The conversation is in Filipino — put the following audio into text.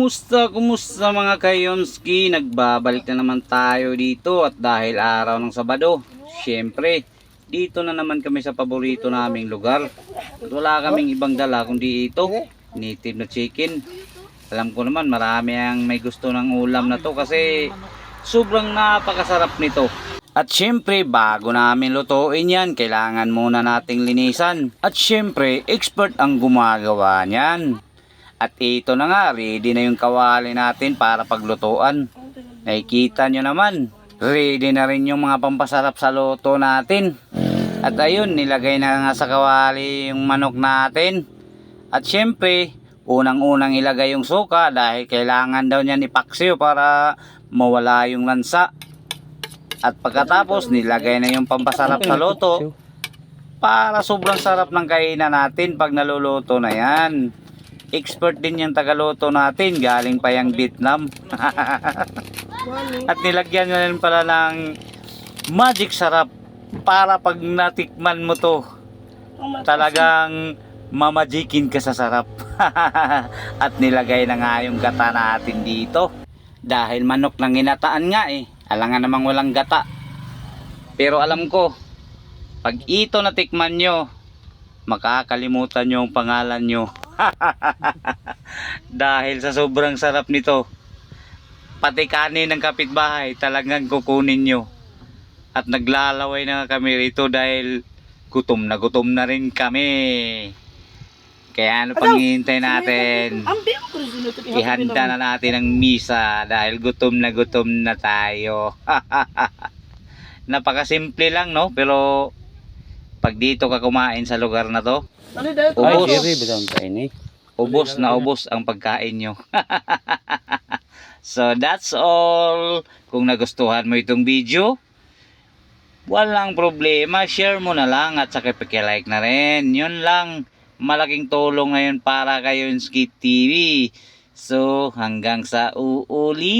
Kumusta, kumusta mga kayonski? Nagbabalik na naman tayo dito at dahil araw ng Sabado, syempre, dito na naman kami sa paborito naming lugar. At wala kaming ibang dala kundi ito, native na chicken. Alam ko naman marami ang may gusto ng ulam na to kasi sobrang napakasarap nito. At syempre, bago namin lutuin yan, kailangan muna nating linisan. At syempre, expert ang gumagawa niyan. At ito na nga, ready na yung kawali natin para paglutuan. Nakikita nyo naman, ready na rin yung mga pampasarap sa luto natin. At ayun, nilagay na nga sa kawali yung manok natin. At syempre, unang-unang ilagay yung suka dahil kailangan daw niyan ipaksiw para mawala yung lansa. At pagkatapos, nilagay na yung pampasarap sa luto para sobrang sarap ng kainan natin pag naluluto na yan. Expert din yung tagaluto natin, galing pa yung Vietnam. At nilagyan na rin pala ng magic sarap para pag natikman mo to, talagang mamajikin ka sa sarap. At nilagay na nga yung gata natin dito. Dahil manok ng ginataan nga eh. Alangan namang walang gata. Pero alam ko, pag ito natikman nyo, makakalimutan nyo ang pangalan nyo. Dahil sa sobrang sarap nito, pati kanin ng kapitbahay talagang kukunin nyo. At naglalaway na kami rito dahil gutom na gutom na rin kami. Kaya ano pang hihintay natin? Ihanda na natin ang misa dahil gutom na gutom na tayo. Napakasimple lang no, pero pag dito ka kumain sa lugar na to, Ano? Ubos. Ubos na ubos ang pagkain nyo. so that's all. Kung nagustuhan mo itong video, walang problema. Share mo na lang at saka like na rin. Yun lang. Malaking tulong ngayon para kayo in Skit TV. So hanggang sa uulitin.